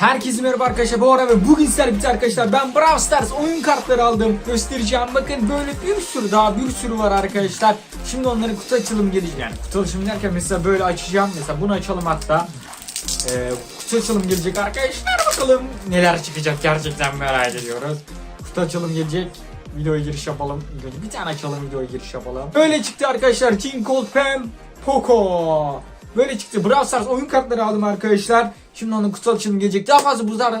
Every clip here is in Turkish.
Herkese merhaba arkadaşlar bu ara ve bugün sizlerle birlikte arkadaşlar ben Brawl Stars oyun kartları aldım göstereceğim. Bakın böyle bir sürü daha bir sürü var arkadaşlar. Şimdi onların kutu açılımı gelecek yani kutu açılımı derken mesela böyle açacağım mesela bunu açalım hatta. Ee, kutu açılımı gelecek arkadaşlar bakalım neler çıkacak gerçekten merak ediyoruz. Kutu açılım gelecek videoya giriş yapalım. Bir tane açalım videoya giriş yapalım. Böyle çıktı arkadaşlar King Cold Pam Poco Böyle çıktı. Brawl Stars oyun kartları aldım arkadaşlar. Şimdi onun kutu açılımı gelecek. Daha fazla bu tarz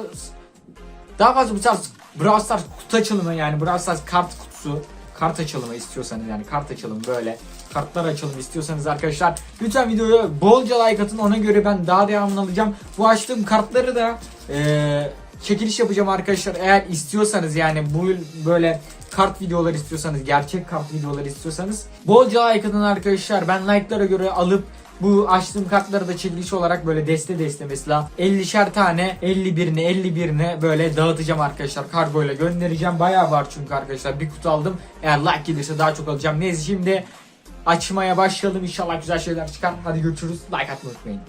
daha fazla bu tarz Brawl Stars kutu açılımı yani Brawl Stars kart kutusu kart açılımı istiyorsanız yani kart açalım böyle kartlar açalım istiyorsanız arkadaşlar lütfen videoya bolca like atın ona göre ben daha devamını alacağım. Bu açtığım kartları da eee çekiliş yapacağım arkadaşlar. Eğer istiyorsanız yani bu böyle kart videoları istiyorsanız, gerçek kart videoları istiyorsanız bolca like atın arkadaşlar. Ben like'lara göre alıp bu açtığım kartları da çekiliş olarak böyle deste deste mesela 50'şer tane 51'ini 51'ini böyle dağıtacağım arkadaşlar. Kargo ile göndereceğim. Bayağı var çünkü arkadaşlar. Bir kutu aldım. Eğer like gelirse daha çok alacağım. Neyse şimdi açmaya başlayalım. İnşallah güzel şeyler çıkar. Hadi görüşürüz. Like atmayı unutmayın.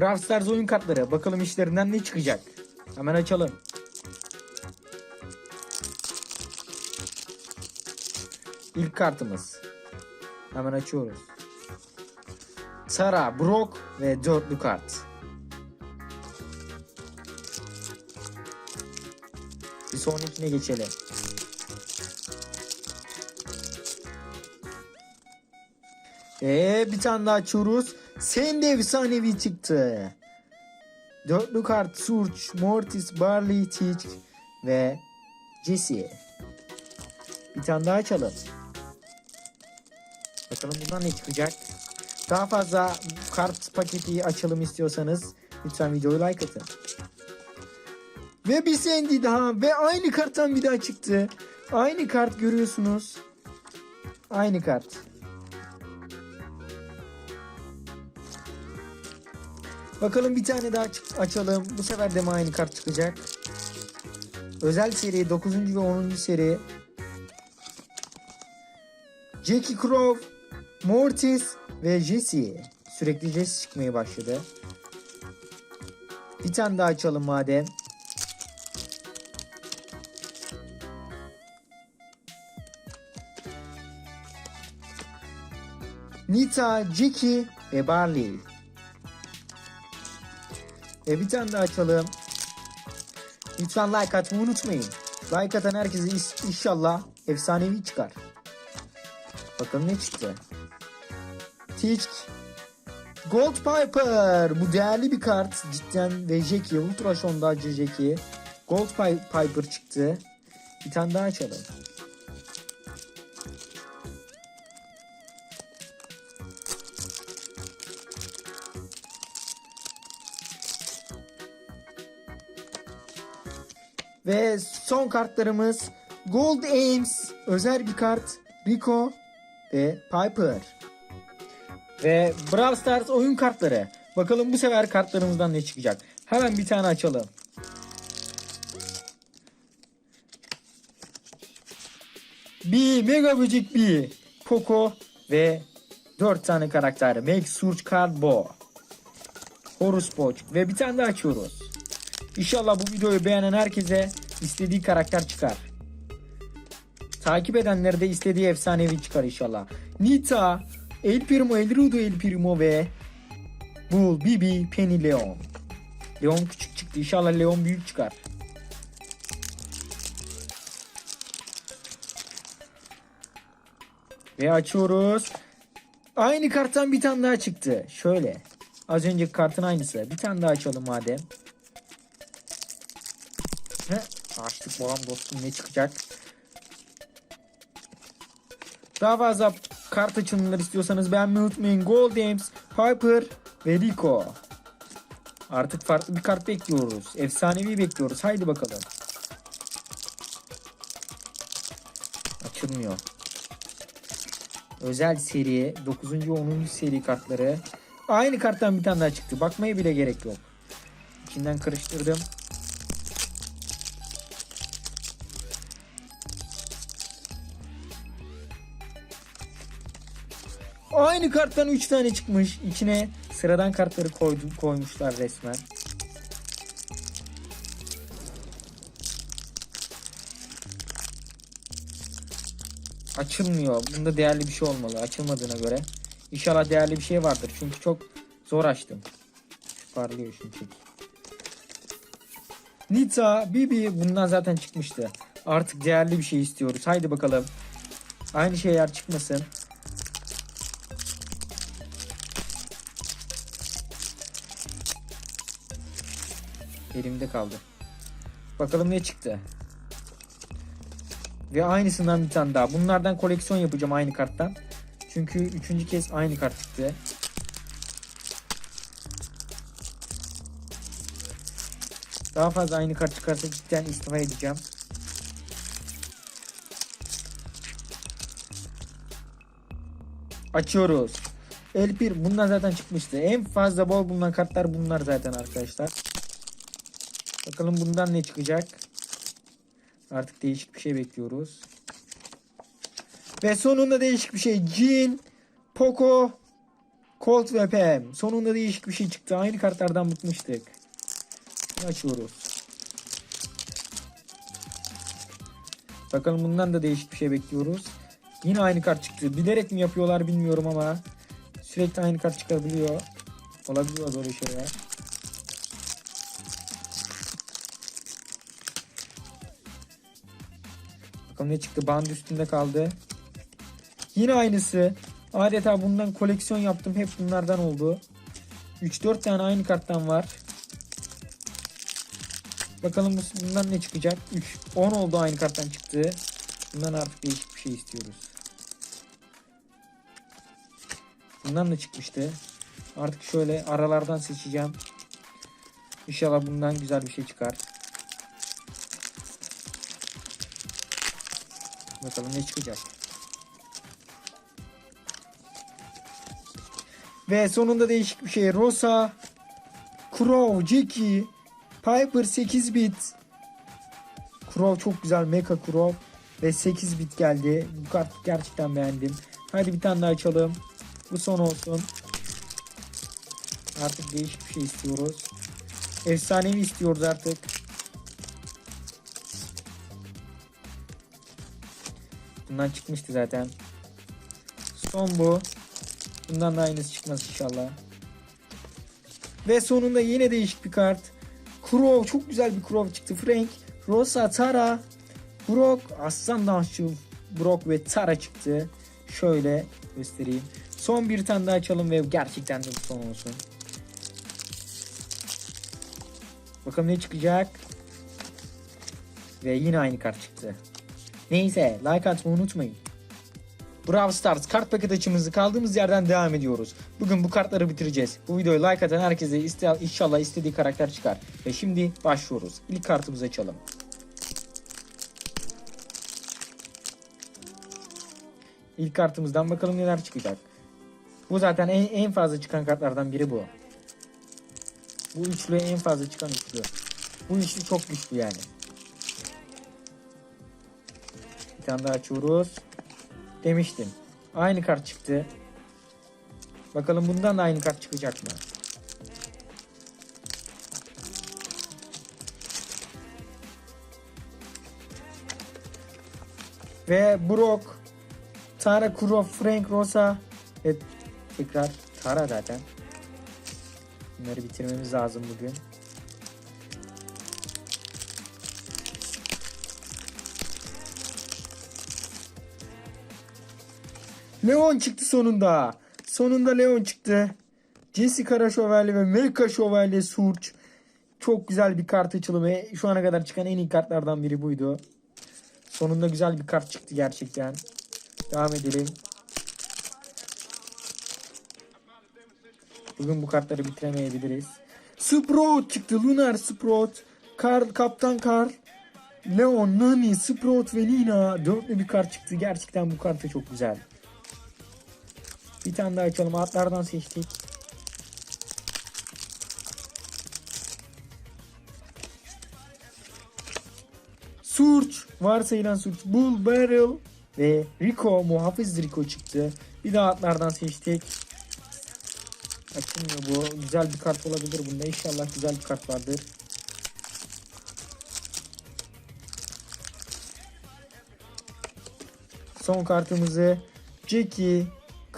Brawl Stars oyun kartları. Bakalım işlerinden ne çıkacak. Hemen açalım. İlk kartımız. Hemen açıyoruz. Tara, Brock ve dörtlü kart. Bir sonrakine geçelim. Ee, bir tane daha açıyoruz. Sen de efsanevi çıktı. Dörtlü kart Surge, Mortis, Barley, Teach ve Jesse. Bir tane daha açalım. Bakalım bundan ne çıkacak. Daha fazla kart paketi açalım istiyorsanız lütfen videoyu like atın. Ve bir Sandy daha ve aynı karttan bir daha çıktı. Aynı kart görüyorsunuz. Aynı kart. Bakalım bir tane daha açalım. Bu sefer de mi aynı kart çıkacak? Özel seri 9. ve 10. seri. Jackie Crow, Mortis ve Jesse. Sürekli Jesse çıkmaya başladı. Bir tane daha açalım madem. Nita, Jackie ve Barley. E bir tane daha açalım. Lütfen like atmayı unutmayın. Like atan herkese inşallah efsanevi çıkar. Bakalım ne çıktı. Teach Gold Piper. Bu değerli bir kart. Cidden ve Jackie. Ultra sondajcı Jackie. Gold Pi- Piper çıktı. Bir tane daha açalım. Ve son kartlarımız Gold Ames özel bir kart Rico ve Piper. Ve Brawl Stars oyun kartları. Bakalım bu sefer kartlarımızdan ne çıkacak. Hemen bir tane açalım. Bir Mega Böcek bir Poco ve 4 tane karakter. Make Surge Card Bo. Horus Poch ve bir tane daha açıyoruz. İnşallah bu videoyu beğenen herkese istediği karakter çıkar. Takip edenlere de istediği efsanevi çıkar inşallah. Nita, El Primo, El Rudo El Primo ve Bull, Bibi, Penny, Leon. Leon küçük çıktı. İnşallah Leon büyük çıkar. Ve açıyoruz. Aynı karttan bir tane daha çıktı. Şöyle. Az önceki kartın aynısı. Bir tane daha açalım madem. Ve açtık babam dostum ne çıkacak. Daha fazla kart açılımları istiyorsanız beğenmeyi unutmayın. Gold Games, Piper ve Rico. Artık farklı bir kart bekliyoruz. Efsanevi bekliyoruz. Haydi bakalım. Açılmıyor. Özel seri 9. ve 10. seri kartları. Aynı karttan bir tane daha çıktı. Bakmaya bile gerek yok. İçinden karıştırdım. Aynı karttan 3 tane çıkmış. İçine sıradan kartları koydu, koymuşlar resmen. Açılmıyor. Bunda değerli bir şey olmalı. Açılmadığına göre. İnşallah değerli bir şey vardır. Çünkü çok zor açtım. Parlıyor şunu. Nita, Bibi bundan zaten çıkmıştı. Artık değerli bir şey istiyoruz. Haydi bakalım. Aynı şeyler çıkmasın. Elimde kaldı. Bakalım ne çıktı. Ve aynısından bir tane daha. Bunlardan koleksiyon yapacağım aynı karttan. Çünkü üçüncü kez aynı kart çıktı. Daha fazla aynı kart çıkarsa cidden istifa edeceğim. Açıyoruz. El1 bundan zaten çıkmıştı. En fazla bol bulunan kartlar bunlar zaten arkadaşlar. Bakalım bundan ne çıkacak. Artık değişik bir şey bekliyoruz. Ve sonunda değişik bir şey. Jin, Poco, Colt ve Pam. Sonunda değişik bir şey çıktı. Aynı kartlardan bıkmıştık. Açıyoruz. Bakalım bundan da değişik bir şey bekliyoruz. Yine aynı kart çıktı. Bilerek mi yapıyorlar bilmiyorum ama sürekli aynı kart çıkabiliyor. Olabiliyor böyle şeyler. Bakalım ne çıktı. Band üstünde kaldı. Yine aynısı. Adeta bundan koleksiyon yaptım. Hep bunlardan oldu. 3-4 tane aynı karttan var. Bakalım bu- bundan ne çıkacak? 3. 10 oldu aynı karttan çıktı. Bundan artık değişik bir şey istiyoruz. Bundan da çıkmıştı. Artık şöyle aralardan seçeceğim. İnşallah bundan güzel bir şey çıkar. Bakalım ne çıkacak. Ve sonunda değişik bir şey. Rosa, Crow, Jackie, Piper 8 bit. Crow çok güzel. Mecha Crow. Ve 8 bit geldi. Bu kart gerçekten beğendim. Hadi bir tane daha açalım. Bu son olsun. Artık değişik bir şey istiyoruz. Efsanevi istiyoruz artık. Bundan çıkmıştı zaten. Son bu. Bundan da aynısı çıkmaz inşallah. Ve sonunda yine değişik bir kart. Crow çok güzel bir Crow çıktı. Frank, Rosa, Tara, Brock, Aslan Dansçı Brock ve Tara çıktı. Şöyle göstereyim. Son bir tane daha açalım ve gerçekten de son olsun. Bakalım ne çıkacak. Ve yine aynı kart çıktı. Neyse like atmayı unutmayın. Brawl Stars kart paket açımızı kaldığımız yerden devam ediyoruz. Bugün bu kartları bitireceğiz. Bu videoyu like atan herkese iste inşallah istediği karakter çıkar. Ve şimdi başlıyoruz. İlk kartımızı açalım. İlk kartımızdan bakalım neler çıkacak. Bu zaten en, en fazla çıkan kartlardan biri bu. Bu üçlü en fazla çıkan üçlü. Bu üçlü çok güçlü yani. Bir tane daha açıyoruz. Demiştim. Aynı kart çıktı. Bakalım bundan da aynı kart çıkacak mı? Ve Brock, Tara Kuro, Frank Rosa ve tekrar Tara zaten. Bunları bitirmemiz lazım bugün. Leon çıktı sonunda. Sonunda Leon çıktı. Jessica Şövalye ve Mecha Şövalye Surge. Çok güzel bir kart açılımı. Şu ana kadar çıkan en iyi kartlardan biri buydu. Sonunda güzel bir kart çıktı gerçekten. Devam edelim. Bugün bu kartları bitiremeyebiliriz. Sprout çıktı. Lunar Sprout. Karl, Kaptan Karl. Leon, Nani, Sprout ve Nina. Dörtlü bir kart çıktı. Gerçekten bu kart da çok güzel. Bir tane daha açalım. Atlardan seçtik. Surge. Varsayılan Surge. Bull Barrel. Ve Rico, muhafız Rico çıktı. Bir daha atlardan seçtik. Açılmıyor bu. Güzel bir kart olabilir bunda. İnşallah güzel bir kart vardır. Son kartımızı Jackie,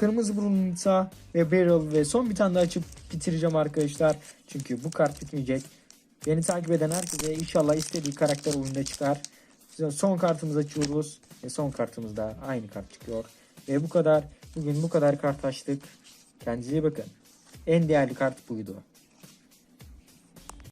Kırmızı Burun Nita ve Beryl ve son bir tane daha açıp bitireceğim arkadaşlar. Çünkü bu kart bitmeyecek. Beni takip eden herkese inşallah istediği karakter oyunda çıkar. Son kartımızı açıyoruz ve son kartımız da aynı kart çıkıyor. Ve bu kadar. Bugün bu kadar kart açtık. Kendinize bakın. En değerli kart buydu.